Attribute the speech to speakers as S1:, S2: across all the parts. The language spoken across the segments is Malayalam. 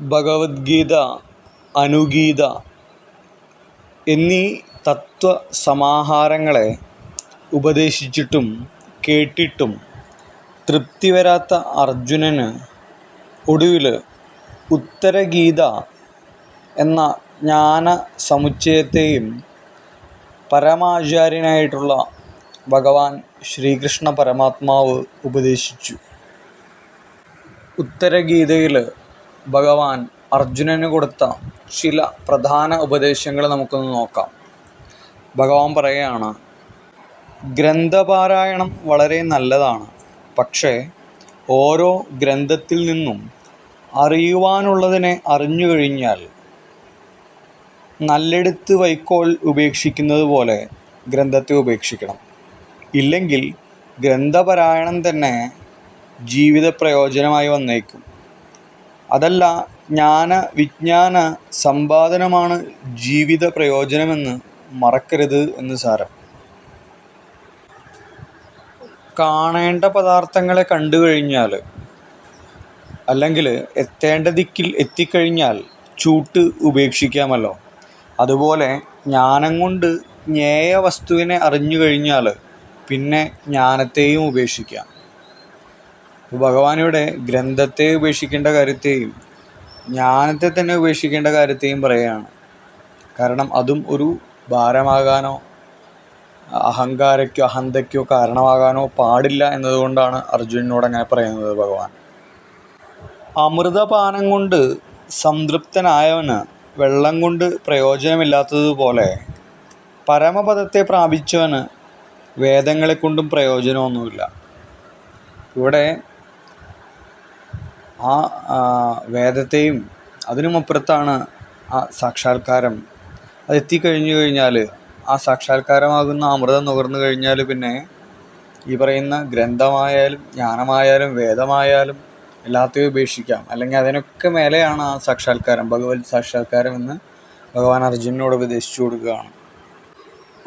S1: ഭഗവദ്ഗീത അനുഗീത എന്നീ തത്വ സമാഹാരങ്ങളെ ഉപദേശിച്ചിട്ടും കേട്ടിട്ടും തൃപ്തി വരാത്ത അർജുനന് ഒടുവിൽ ഉത്തരഗീത എന്ന ജ്ഞാന സമുച്ചയത്തെയും പരമാചാര്യനായിട്ടുള്ള ഭഗവാൻ ശ്രീകൃഷ്ണ പരമാത്മാവ് ഉപദേശിച്ചു. ഉത്തരഗീതയിൽ ഭഗവാൻ അർജുനന് കൊടുത്ത ചില പ്രധാന ഉപദേശങ്ങൾ നമുക്കൊന്ന് നോക്കാം. ഭഗവാൻ പറയുകയാണ് ഗ്രന്ഥപാരായണം വളരെ നല്ലതാണ്. പക്ഷേ ഓരോ ഗ്രന്ഥത്തിൽ നിന്നും അറിയുവാനുള്ളതിനെ അറിഞ്ഞു കഴിഞ്ഞാൽ നല്ലെടുത്ത് വൈക്കോൽ ഉപേക്ഷിക്കുന്നത് പോലെ ഗ്രന്ഥത്തെ ഉപേക്ഷിക്കണം. ഇല്ലെങ്കിൽ ഗ്രന്ഥപാരായണം തന്നെ ജീവിത പ്രയോജനമായി വന്നേക്കും. അതല്ല ജ്ഞാന വിജ്ഞാന സമ്പാദനമാണ് ജീവിത പ്രയോജനമെന്ന് മറക്കരുത് എന്ന് സാരം. കാണേണ്ട പദാർത്ഥങ്ങളെ കണ്ടു കഴിഞ്ഞാൽ അല്ലെങ്കിൽ എത്തേണ്ട ദിക്കിൽ എത്തിക്കഴിഞ്ഞാൽ ചൂട്ട് ഉപേക്ഷിക്കാമല്ലോ. അതുപോലെ ജ്ഞാനം കൊണ്ട് ജ്ഞേയ വസ്തുവിനെ അറിഞ്ഞു കഴിഞ്ഞാൽ പിന്നെ ജ്ഞാനത്തെയും ഉപേക്ഷിക്കാം. ഭഗവാനിവിടെ ഗ്രന്ഥത്തെ ഉപേക്ഷിക്കേണ്ട കാര്യത്തെയും ജ്ഞാനത്തെ തന്നെ ഉപേക്ഷിക്കേണ്ട കാര്യത്തെയും പറയുകയാണ്. കാരണം അതും ഒരു ഭാരമാകാനോ അഹങ്കാരയ്ക്കോ അഹന്തയ്ക്കോ കാരണമാകാനോ പാടില്ല എന്നതുകൊണ്ടാണ് അർജുനനോട് അങ്ങനെ പറയുന്നത് ഭഗവാൻ. അമൃതപാനം കൊണ്ട് സംതൃപ്തനായവന് വെള്ളം കൊണ്ട് പ്രയോജനമില്ലാത്തതുപോലെ പരമപദത്തെ പ്രാപിച്ചവന് വേദങ്ങളെ കൊണ്ടും പ്രയോജനമൊന്നുമില്ല. ഇവിടെ ആ വേദത്തെയും അതിനുമപ്പുറത്താണ് ആ സാക്ഷാത്കാരം. അതെത്തിക്കഴിഞ്ഞു കഴിഞ്ഞാൽ ആ സാക്ഷാത്കാരമാകുന്ന അമൃതം നുകർന്നു കഴിഞ്ഞാൽ പിന്നെ ഈ പറയുന്ന ഗ്രന്ഥമായാലും ജ്ഞാനമായാലും വേദമായാലും എല്ലാത്തെയും ഉപേക്ഷിക്കാം. അല്ലെങ്കിൽ അതിനൊക്കെ മേലെയാണ് ആ സാക്ഷാത്കാരം ഭഗവത് സാക്ഷാത്കാരം എന്ന് ഭഗവാൻ അർജുനനോട് ഉപദേശിച്ചു കൊടുക്കുകയാണ്.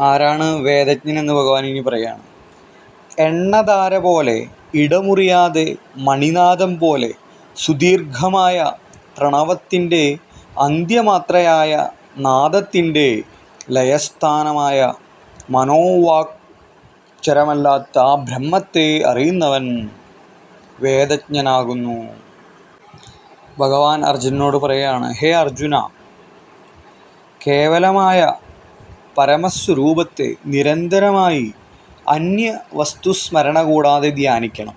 S1: ആരാണ് വേദജ്ഞൻ എന്ന് ഭഗവാൻ ഇനി പറയുകയാണ് എണ്ണധാര പോലെ ഇടമുറിയാതെ മണിനാഥം പോലെ സുദീർഘമായ പ്രണവത്തിന്റെ അന്ത്യമാത്രയായ നാദത്തിന്റെ ലയസ്ഥാനമായ മനോവാക്ചരമല്ലാത്ത ആ ബ്രഹ്മത്തെ അറിയുന്നവൻ വേദജ്ഞനാകുന്നു. ഭഗവാൻ അർജുനോട് പറയുകയാണ് ഹേ അർജുന കേവലമായ പരമസ്വരൂപത്തെ നിരന്തരമായി അന്യ വസ്തുസ്മരണ കൂടാതെ ധ്യാനിക്കണം.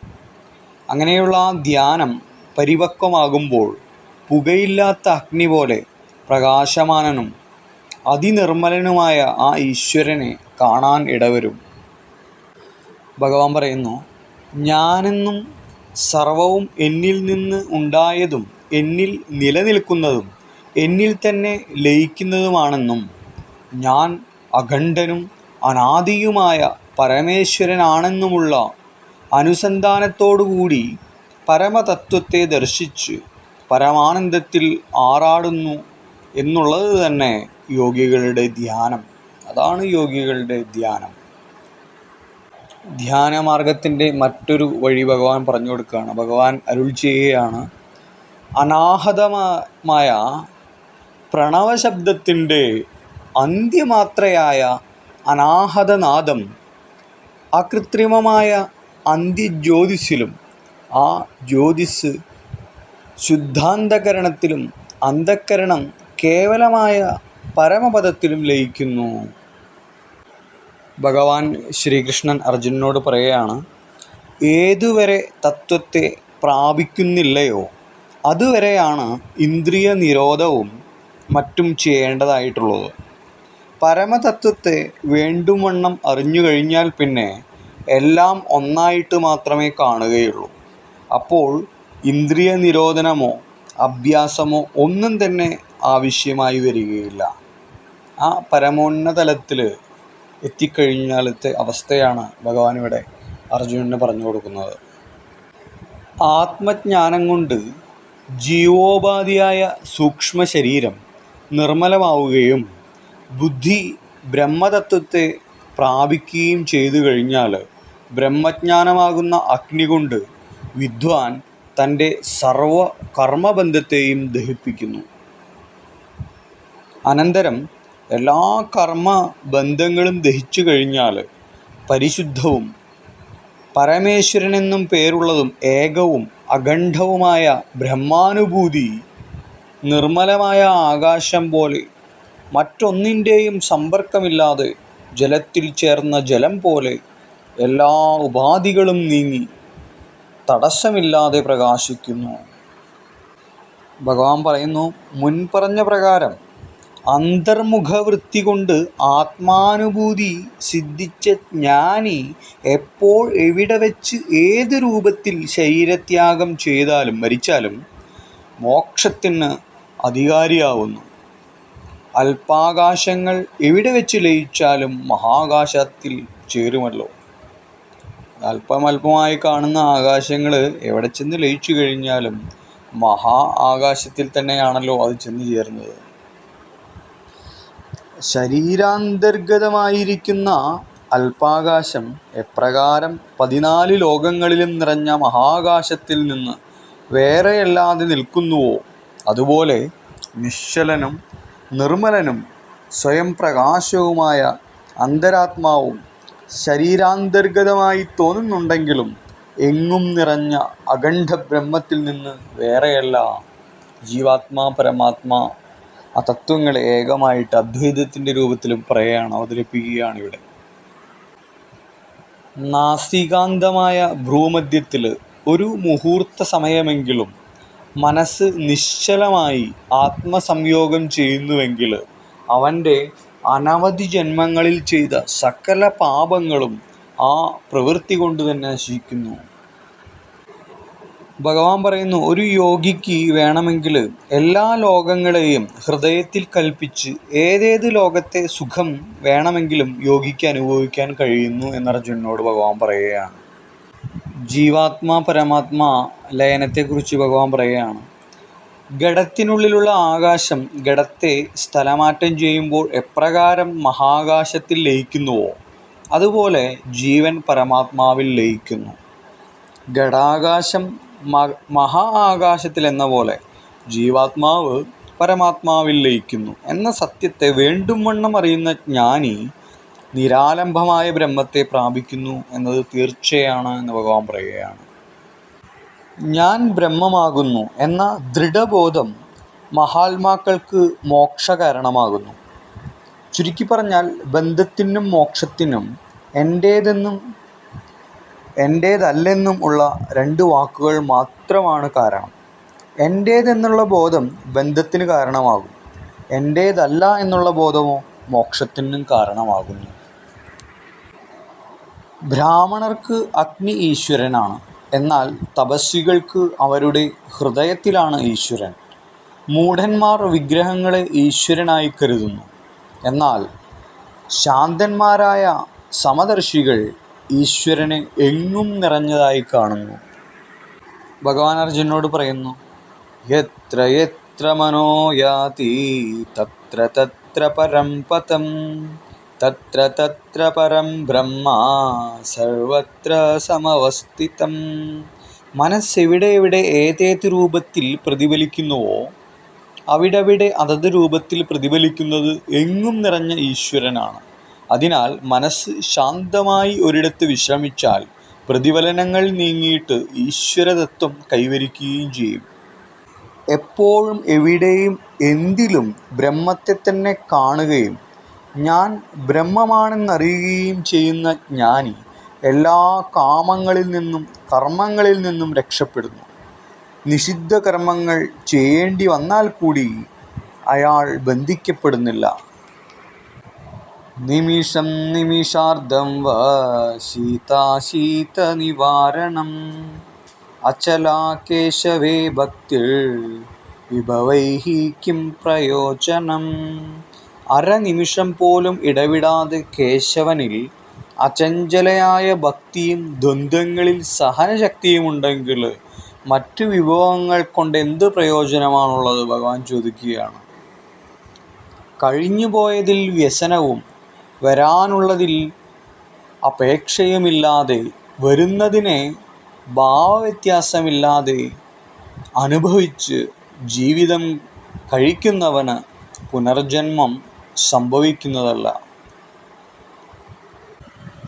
S1: അങ്ങനെയുള്ള ആ ധ്യാനം പരിപക്വമാകുമ്പോൾ പുകയില്ലാത്ത അഗ്നി പോലെ പ്രകാശമാനനും അതിനിർമ്മലനുമായ ആ ഈശ്വരനെ കാണാൻ ഇടവരും. ഭഗവാൻ പറയുന്നു ഞാനെന്നും സർവവും എന്നിൽ നിന്ന് ഉണ്ടായതും എന്നിൽ നിലനിൽക്കുന്നതും എന്നിൽ തന്നെ ലയിക്കുന്നതുമാണെന്നും ഞാൻ അഖണ്ഡനും അനാദിയുമായ പരമേശ്വരനാണെന്നുമുള്ള അനുസന്ധാനത്തോടുകൂടി പരമതത്വത്തെ ദർശിച്ച് പരമാനന്ദത്തിൽ ആറാടുന്നു എന്നുള്ളത് തന്നെ യോഗികളുടെ ധ്യാനം. അതാണ് യോഗികളുടെ ധ്യാനം. ധ്യാനമാർഗത്തിന്റെ മറ്റൊരു വഴി ഭഗവാൻ പറഞ്ഞു കൊടുക്കുകയാണ്. ഭഗവാൻ അരുൾ ചെയ്യുകയാണ് അനാഹതമായ പ്രണവശബ്ദത്തിന്റെ അന്ത്യമാത്രയായ അനാഹതനാദം അകൃത്രിമമായ അന്ത്യജ്യോതിസിലും ആ ജ്യോതിസ് ശുദ്ധാന്തകരണത്തിലും അന്ധക്കരണം കേവലമായ പരമപദത്തിലും ലയിക്കുന്നു. ഭഗവാൻ ശ്രീകൃഷ്ണൻ അർജുനനോട് പറയുകയാണ് ഏതുവരെ തത്വത്തെ പ്രാപിക്കുന്നില്ലയോ അതുവരെയാണ് ഇന്ദ്രിയ നിരോധവും മറ്റും ചെയ്യേണ്ടതായിട്ടുള്ളത്. പരമതത്വത്തെ വേണ്ടുവണ്ണം അറിഞ്ഞു കഴിഞ്ഞാൽ പിന്നെ എല്ലാം ഒന്നായിട്ട് മാത്രമേ കാണുകയുള്ളൂ. അപ്പോൾ ഇന്ദ്രിയ നിരോധനമോ അഭ്യാസമോ ഒന്നും തന്നെ ആവശ്യമായി വരികയില്ല. ആ പരമോന്നതലത്തിൽ എത്തിക്കഴിഞ്ഞാലത്തെ അവസ്ഥയാണ് ഭഗവാൻ ഇവിടെ അർജുനന് പറഞ്ഞു കൊടുക്കുന്നത്. ആത്മജ്ഞാനം കൊണ്ട് ജീവോപാധിയായ സൂക്ഷ്മ ശരീരം നിർമ്മലമാവുകയും ബുദ്ധി ബ്രഹ്മതത്വത്തെ പ്രാപിക്കുകയും ചെയ്തു കഴിഞ്ഞാൽ ബ്രഹ്മജ്ഞാനമാകുന്ന അഗ്നി കൊണ്ട് വിദ്വാൻ തന്റെ സർവ കർമ്മബന്ധത്തെയും ദഹിപ്പിക്കുന്നു. അനന്തരം എല്ലാ കർമ്മ ബന്ധങ്ങളും ദഹിച്ചു കഴിഞ്ഞാൽ പരിശുദ്ധവും പരമേശ്വരനെന്നും പേരുള്ളതും ഏകവും അഖണ്ഡവുമായ ബ്രഹ്മാനുഭൂതി നിർമ്മലമായ ആകാശം പോലെ മറ്റൊന്നിന്റെയും സമ്പർക്കമില്ലാതെ ജലത്തിൽ ചേർന്ന ജലം പോലെ എല്ലാ ഉപാധികളും നീങ്ങി. തടസ്സമില്ലാതെ പ്രകാശിക്കുന്നു. ഭഗവാൻ പറയുന്നു മുൻപറഞ്ഞ പ്രകാരം അന്തർമുഖവൃത്തി കൊണ്ട് ആത്മാനുഭൂതി സിദ്ധിച്ച ജ്ഞാനി എപ്പോൾ എവിടെ വെച്ച് ഏത് രൂപത്തിൽ ശരീരത്യാഗം ചെയ്താലും മരിച്ചാലും മോക്ഷത്തിന് അധികാരിയാവുന്നു. അല്പാകാശങ്ങൾ എവിടെ വെച്ച് ലയിച്ചാലും മഹാകാശത്തിൽ ചേരുമല്ലോ. അല്പം അല്പമായി കാണുന്ന ആകാശങ്ങൾ എവിടെ ചെന്ന് ലയിച്ചു കഴിഞ്ഞാലും മഹാ ആകാശത്തിൽ തന്നെയാണല്ലോ അത് ചെന്ന് ചേരുന്നത് ശരീരാന്തർഗതമായിരിക്കുന്ന അല്പാകാശം എപ്രകാരം പതിനാല് ലോകങ്ങളിലും നിറഞ്ഞ മഹാകാശത്തിൽ നിന്ന് വേറെയല്ലാതെ നിൽക്കുന്നുവോ? അതുപോലെ നിശ്ചലനും നിർമ്മലനും സ്വയം പ്രകാശവുമായ അന്തരാത്മാവും ശരീരാന്തർഗതമായി തോന്നുന്നുണ്ടെങ്കിലും എങ്ങും നിറഞ്ഞ അഖണ്ഡ ബ്രഹ്മത്തിൽ നിന്ന് വേറെയല്ല ജീവാത്മാ പരമാത്മാ ആ തത്വങ്ങളെ ഏകമായിട്ട് അദ്വൈതത്തിന്റെ രൂപത്തിലും പറയുകയാണ് അവതരിപ്പിക്കുകയാണ് ഇവിടെ. നാസികാന്തമായ ഭ്രൂമധ്യത്തിൽ ഒരു മുഹൂർത്ത സമയമെങ്കിലും മനസ്സ് നിശ്ചലമായി ആത്മസംയോഗം ചെയ്യുന്നുവെങ്കിൽ അവന്റെ അനവധി ജന്മങ്ങളിൽ ചെയ്ത സകല പാപങ്ങളും ആ പ്രവൃത്തി കൊണ്ട് തന്നെ നശിക്കുന്നു. ഭഗവാൻ പറയുന്നു ഒരു യോഗിക്ക് വേണമെങ്കിൽ എല്ലാ ലോകങ്ങളെയും ഹൃദയത്തിൽ കൽപ്പിച്ച് ഏതേത് ലോകത്തെ സുഖം വേണമെങ്കിലും യോഗിക്ക് അനുഭവിക്കാൻ കഴിയുന്നു എന്ന് അർജുനനോട് ഭഗവാൻ പറയുകയാണ്. ജീവാത്മാ പരമാത്മാ ലയനത്തെക്കുറിച്ച് ഭഗവാൻ പറയുകയാണ്. ഘടത്തിനുള്ളിലുള്ള ആകാശം ഘടത്തെ സ്ഥലമാറ്റം ചെയ്യുമ്പോൾ എപ്രകാരം മഹാകാശത്തിൽ ലയിക്കുന്നുവോ? അതുപോലെ ജീവൻ പരമാത്മാവിൽ ലയിക്കുന്നു. ഘടാകാശം മഹാ ആകാശത്തിൽ എന്ന പോലെ ജീവാത്മാവ് പരമാത്മാവിൽ ലയിക്കുന്നു എന്ന സത്യത്തെ വേണ്ടും വണ്ണം അറിയുന്ന ജ്ഞാനി നിരാലംബമായ ബ്രഹ്മത്തെ പ്രാപിക്കുന്നു എന്നത് തീർച്ചയാണ് എന്ന് ഭഗവാൻ പറയുകയാണ്. ഞാൻ ബ്രഹ്മമാകുന്നു എന്ന ദൃഢബോധം മഹാത്മാക്കൾക്ക് മോക്ഷകാരണമാകുന്നു. ചുരുക്കി പറഞ്ഞാൽ ബന്ധത്തിനും മോക്ഷത്തിനും എന്റേതെന്നും എന്റേതല്ലെന്നും ഉള്ള രണ്ട് വാക്കുകൾ മാത്രമാണ് കാരണം. എന്റേതെന്നുള്ള ബോധം ബന്ധത്തിന് കാരണമാകും. എന്റേതല്ല എന്നുള്ള ബോധമോ മോക്ഷത്തിനും കാരണമാകുന്നു. ബ്രാഹ്മണർക്ക് അഗ്നി ഈശ്വരനാണ്. എന്നാൽ തപസ്വികൾക്ക് അവരുടെ ഹൃദയത്തിലാണ് ഈശ്വരൻ. മൂഢന്മാർ വിഗ്രഹങ്ങളെ ഈശ്വരനായി കരുതുന്നു. എന്നാൽ ശാന്തന്മാരായ സമദർശികൾ ഈശ്വരനെ എങ്ങും നിറഞ്ഞതായി കാണുന്നു. ഭഗവാൻ അർജുനോട് പറയുന്നു എത്ര എത്ര മനോയാതി തത്ര തത്ര പരം തത്ര തത്ര പരം ബ്രഹ്മ സർവത്ര സമവസ്ഥിതം. മനസ്സെവിടെ എവിടെ ഏതേത് രൂപത്തിൽ പ്രതിഫലിക്കുന്നുവോ അവിടെവിടെ അതത് രൂപത്തിൽ പ്രതിഫലിക്കുന്നത് എങ്ങും നിറഞ്ഞ ഈശ്വരനാണ്. അതിനാൽ മനസ്സ് ശാന്തമായി ഒരിടത്ത് വിശ്രമിച്ചാൽ പ്രതിഫലനങ്ങൾ നീങ്ങിയിട്ട് ഈശ്വരതത്വം കൈവരിക്കുകയും ചെയ്യും. എപ്പോഴും എവിടെയും എന്തിലും ബ്രഹ്മത്തെ തന്നെ കാണുകയും ഞാൻ ബ്രഹ്മമാണെന്നറിയുകയും ചെയ്യുന്ന ജ്ഞാനി എല്ലാ കാമങ്ങളിൽ നിന്നും കർമ്മങ്ങളിൽ നിന്നും രക്ഷപ്പെടുന്നു. നിഷിദ്ധ കർമ്മങ്ങൾ ചെയ്യേണ്ടി വന്നാൽ കൂടി അയാൾ ബന്ധിക്കപ്പെടുന്നില്ല. നിമിഷം നിമിഷാർദ്ധം വാ ശീതാശീതനിവാരണം അചലാ കേശവേ ഭക്തിർ വിഭവൈഹി കിം പ്രയോജനം. അരനിമിഷം പോലും ഇടവിടാതെ കേശവനിൽ അചഞ്ചലയായ ഭക്തിയും ദ്വന്ദ്ങ്ങളിൽ സഹനശക്തിയുമുണ്ടെങ്കിൽ മറ്റു വിഭവങ്ങൾ കൊണ്ട് എന്ത് പ്രയോജനമാണുള്ളത്? ഭഗവാൻ ചോദിക്കുകയാണ്. കഴിഞ്ഞുപോയതിൽ വ്യസനവും വരാനുള്ളതിൽ അപേക്ഷയുമില്ലാതെ വരുന്നതിനെ ഭാവവ്യത്യാസമില്ലാതെ അനുഭവിച്ച് ജീവിതം കഴിക്കുന്നവന് പുനർജന്മം സംഭവിക്കുന്നതല്ല.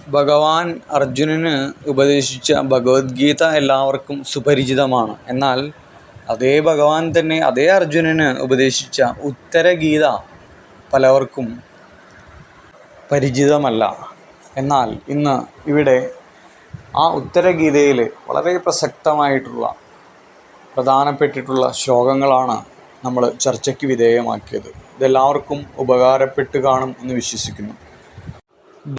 S1: ഭഗവാൻ അർജുനന് ഉപദേശിച്ച ഭഗവത്ഗീത എല്ലാവർക്കും സുപരിചിതമാണ്. എന്നാൽ അതേ ഭഗവാൻ തന്നെ അതേ അർജുനന് ഉപദേശിച്ച ഉത്തരഗീത പലവർക്കും പരിചിതമല്ല. എന്നാൽ ഇന്ന് ഇവിടെ ആ ഉത്തരഗീതയിൽ വളരെ പ്രസക്തമായിട്ടുള്ള പ്രധാനപ്പെട്ടിട്ടുള്ള ശ്ലോകങ്ങളാണ് നമ്മൾ ചർച്ചയ്ക്ക് വിധേയമാക്കിയത്. ഇതെല്ലാവർക്കും ഉപകാരപ്പെട്ട് കാണും എന്ന് വിശ്വസിക്കുന്നു.